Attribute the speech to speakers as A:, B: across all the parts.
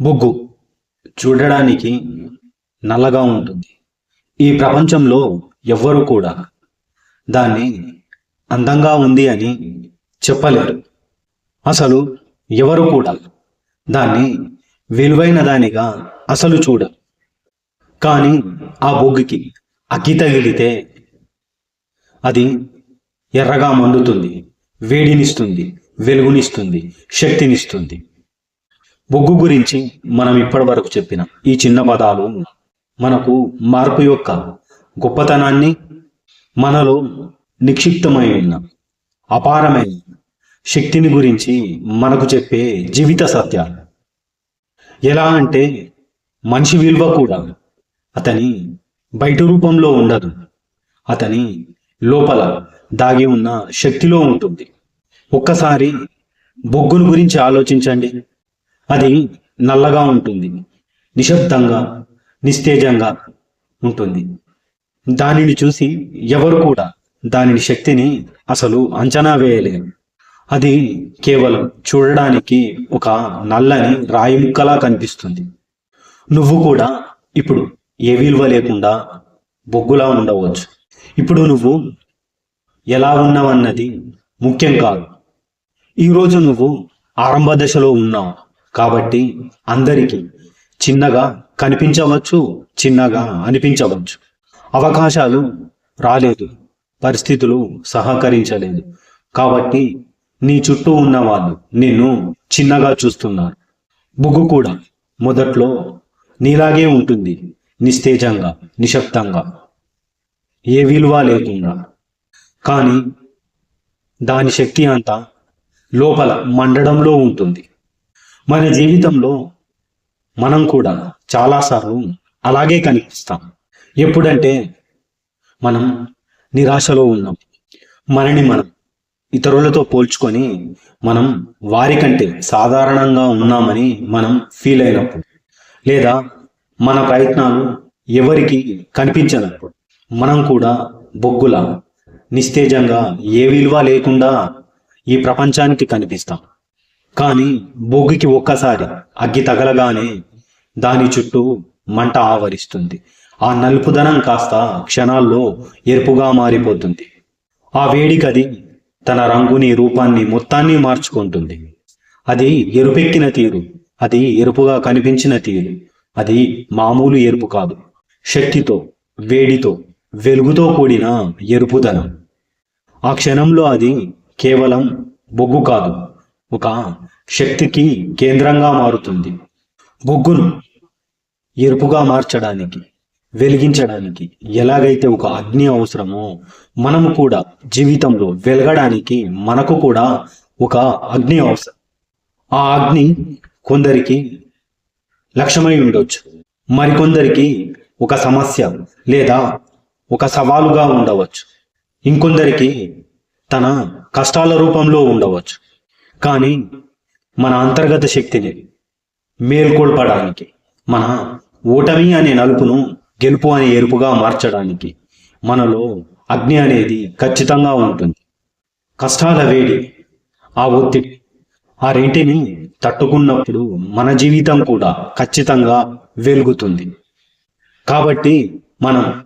A: బొగ్గు చూడడానికి నల్లగా ఉంటుంది. ఈ ప్రపంచంలో ఎవ్వరు కూడా దాన్ని అందంగా ఉంది అని చెప్పలేరు. అసలు ఎవరు కూడా దాన్ని విలువైన దానిగా అసలు చూడరు. కానీ ఆ బొగ్గుకి అగ్గి తగిలితే అది ఎర్రగా మండుతుంది వేడినిస్తుంది వెలుగునిస్తుంది శక్తినిస్తుంది. బొగ్గు గురించి మనం ఇప్పటి వరకు చెప్పిన. ఈ చిన్న పదాలు మనకు మార్పు యొక్క గొప్పతనాన్ని మనలో నిక్షిప్తమై ఉన్న అపారమైన శక్తిని గురించి మనకు చెప్పే జీవిత సత్యాలు. ఎలా అంటే మనిషి విలువ కూడా అతని బయట రూపంలో ఉండదు. అతని లోపల దాగి ఉన్న శక్తిలో ఉంటుంది. ఒక్కసారి బొగ్గును గురించి ఆలోచించండి. అది నల్లగా ఉంటుంది నిశ్శబ్దంగా నిస్తేజంగా ఉంటుంది. దానిని చూసి ఎవరు కూడా దానిని శక్తిని అసలు అంచనా వేయలేరు. అది కేవలం చూడడానికి ఒక నల్లని రాయి ముక్కలా కనిపిస్తుంది. నువ్వు కూడా ఇప్పుడు ఏ విలువ లేకుండా బొగ్గులా ఉండవచ్చు. ఇప్పుడు నువ్వు ఎలా ఉన్నావన్నది ముఖ్యం కాదు. ఈరోజు నువ్వు ఆరంభ దశలో ఉన్నావు. కాబట్టి అందరికీ చిన్నగా కనిపించవచ్చు చిన్నగా అనిపించవచ్చు. అవకాశాలు రాలేదు పరిస్థితులు సహకరించలేదు. కాబట్టి నీ చుట్టూ ఉన్న వాళ్ళు నిన్ను చిన్నగా చూస్తున్నారు. బుగ్గు కూడా మొదట్లో నీలాగే ఉంటుంది నిస్తేజంగా నిశ్శబ్దంగా. ఏ విలువ లేకుండా. కానీ దాని శక్తి అంతా లోపల మండడంలో ఉంటుంది. మన జీవితంలో మనం కూడా చాలాసార్లు అలాగే కనిపిస్తాం. ఎప్పుడంటే మనం నిరాశలో ఉన్నాం. మనని మనం ఇతరులతో పోల్చుకొని మనం వారికంటే సాధారణంగా ఉన్నామని మనం ఫీల్ అయినప్పుడు లేదా మన ప్రయత్నాలు ఎవరికి కనిపించనప్పుడు మనం కూడా బొగ్గుల నిస్తేజంగా ఏ విలువ లేకుండా ఈ ప్రపంచానికి కనిపిస్తాం. కానీ బొగ్గుకి ఒక్కసారి అగ్గి తగలగానే దాని చుట్టూ మంట ఆవరిస్తుంది. ఆ నలుపుదనం కాస్త క్షణాల్లో ఎరుపుగా మారిపోతుంది. ఆ వేడికది తన రంగుని రూపాన్ని మొత్తాన్ని మార్చుకుంటుంది. అది ఎరుపెక్కిన తీరు అది ఎరుపుగా కనిపించిన తీరు అది మామూలు ఎరుపు కాదు. శక్తితో వేడితో వెలుగుతో కూడిన ఎరుపుదనం ఆ క్షణంలో అది కేవలం బొగ్గు కాదు ఒక శక్తికి కేంద్రంగా మారుతుంది. బొగ్గును ఎరుపుగా మార్చడానికి వెలిగించడానికి ఎలాగైతే ఒక అగ్ని అవసరమో మనము కూడా జీవితంలో వెలగడానికి మనకు కూడా ఒక అగ్ని అవసరం. ఆ అగ్ని కొందరికి లక్ష్యమై ఉండొచ్చు. మరికొందరికి ఒక సమస్య లేదా ఒక సవాలుగా ఉండవచ్చు. ఇంకొందరికి తన కష్టాల రూపంలో ఉండవచ్చు. కానీ మన అంతర్గత శక్తిని మేల్కొల్పడానికి మన ఓటమి అనే నలుపును గెలుపు అనే ఎరుపుగా మార్చడానికి మనలో అగ్ని అనేది ఖచ్చితంగా ఉంటుంది. కష్టాల వేడి ఆ ఒత్తిడి ఆ రెంటిని తట్టుకున్నప్పుడు మన జీవితం కూడా ఖచ్చితంగా వెలుగుతుంది. కాబట్టి మనం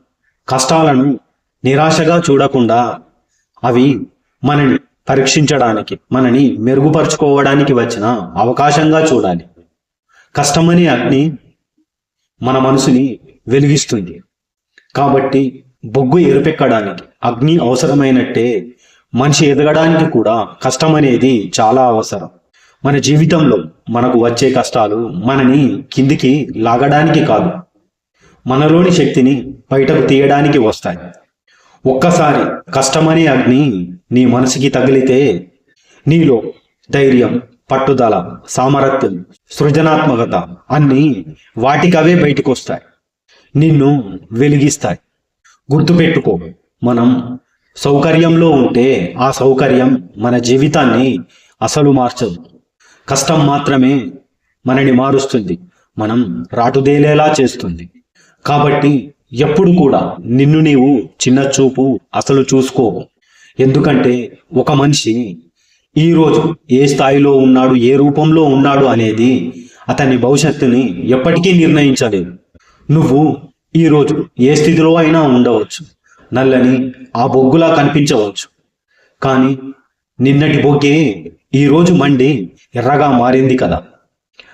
A: కష్టాలను నిరాశగా చూడకుండా అవి మనని పరీక్షించడానికి మనని మెరుగుపరుచుకోవడానికి వచ్చిన అవకాశంగా చూడాలి. కష్టమనే అగ్ని మన మనసుని వెలిగిస్తుంది. కాబట్టి బొగ్గు ఎరుపెక్కడానికి అగ్ని అవసరమైనట్టే మనిషి ఎదగడానికి కూడా కష్టం అనేది చాలా అవసరం. మన జీవితంలో మనకు వచ్చే కష్టాలు మనని కిందికి లాగడానికి కాదు మనలోని శక్తిని బయటకు తీయడానికి వస్తాయి. ఒక్కసారి కష్టమనే అగ్ని నీ మనసుకి తగిలితే నీలో ధైర్యం పట్టుదల సామర్థ్యం సృజనాత్మకత అన్నీ వాటికవే బయటకు వస్తాయి నిన్ను వెలిగిస్తాయి. గుర్తుపెట్టుకో మనం సౌకర్యంలో ఉంటే ఆ సౌకర్యం మన జీవితాన్ని అసలు మార్చదు. కష్టం మాత్రమే మనని మారుస్తుంది. మనం రాటుదేలేలా చేస్తుంది. కాబట్టి ఎప్పుడు కూడా నిన్ను నీవు చిన్న చూపు అసలు చూసుకో. ఎందుకంటే ఒక మనిషి ఈరోజు ఏ స్థాయిలో ఉన్నాడు ఏ రూపంలో ఉన్నాడు అనేది అతని భవిష్యత్తుని ఎప్పటికీ నిర్ణయించలేదు. నువ్వు ఈరోజు ఏ స్థితిలో అయినా ఉండవచ్చు. నల్లని ఆ బొగ్గులా కనిపించవచ్చు. కానీ నిన్నటి బొగ్గే ఈరోజు మండి ఎర్రగా మారింది కదా.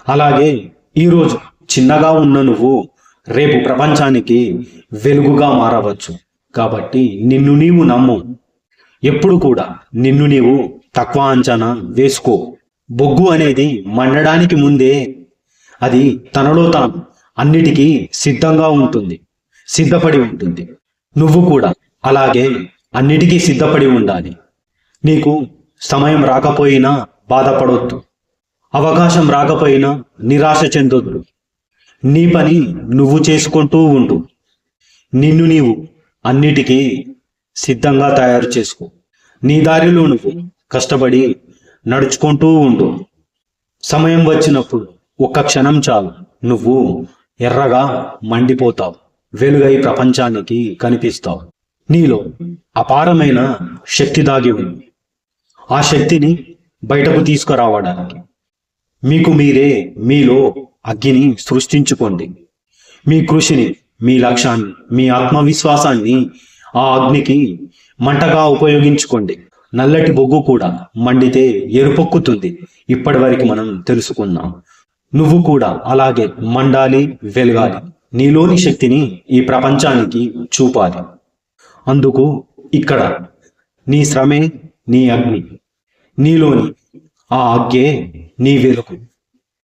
A: అలాగే ఈరోజు చిన్నగా ఉన్న నువ్వు రేపు ప్రపంచానికి వెలుగుగా మారవచ్చు. కాబట్టి నిన్ను నీవు నమ్ము. ఎప్పుడు కూడా నిన్ను నీవు తక్కువ అంచనా వేసుకో. బొగ్గు అనేది మండడానికి ముందే అది తనలో తాను అన్నిటికీ సిద్ధంగా ఉంటుంది సిద్ధపడి ఉంటుంది. నువ్వు కూడా అలాగే అన్నిటికీ సిద్ధపడి ఉండాలి. నీకు సమయం రాకపోయినా బాధపడొద్దు. అవకాశం రాకపోయినా నిరాశ చెందొద్దు. నీ పని నువ్వు చేసుకుంటూ ఉండు. నిన్ను నీవు అన్నిటికీ సిద్ధంగా తయారు చేసుకో. నీ దారిలో నువ్వు కష్టపడి నడుచుకుంటూ ఉండు. సమయం వచ్చినప్పుడు ఒక్క క్షణం చాలు. నువ్వు ఎర్రగా మండిపోతావు. వెలుగై ప్రపంచానికి కనిపిస్తావు. నీలో అపారమైన శక్తి దాగి ఉంది. ఆ శక్తిని బయటకు తీసుకురావడానికి మీకు మీరే మీలో అగ్గిని సృష్టించుకోండి. మీ కృషిని మీ లక్ష్యాన్ని మీ ఆత్మవిశ్వాసాన్ని ఆ అగ్నికి మంటగా ఉపయోగించుకోండి. నల్లటి బొగ్గు కూడా మండితే ఎరుపొక్కుతుంది. ఇప్పటి వరకు మనం తెలుసుకున్నాం. నువ్వు కూడా అలాగే మండాలి వెలగాలి. నీలోని శక్తిని ఈ ప్రపంచానికి చూపాలి. అందుకు ఇక్కడ నీ శ్రమే నీ అగ్ని. నీలోని ఆ అగ్గే నీ వెలుగు.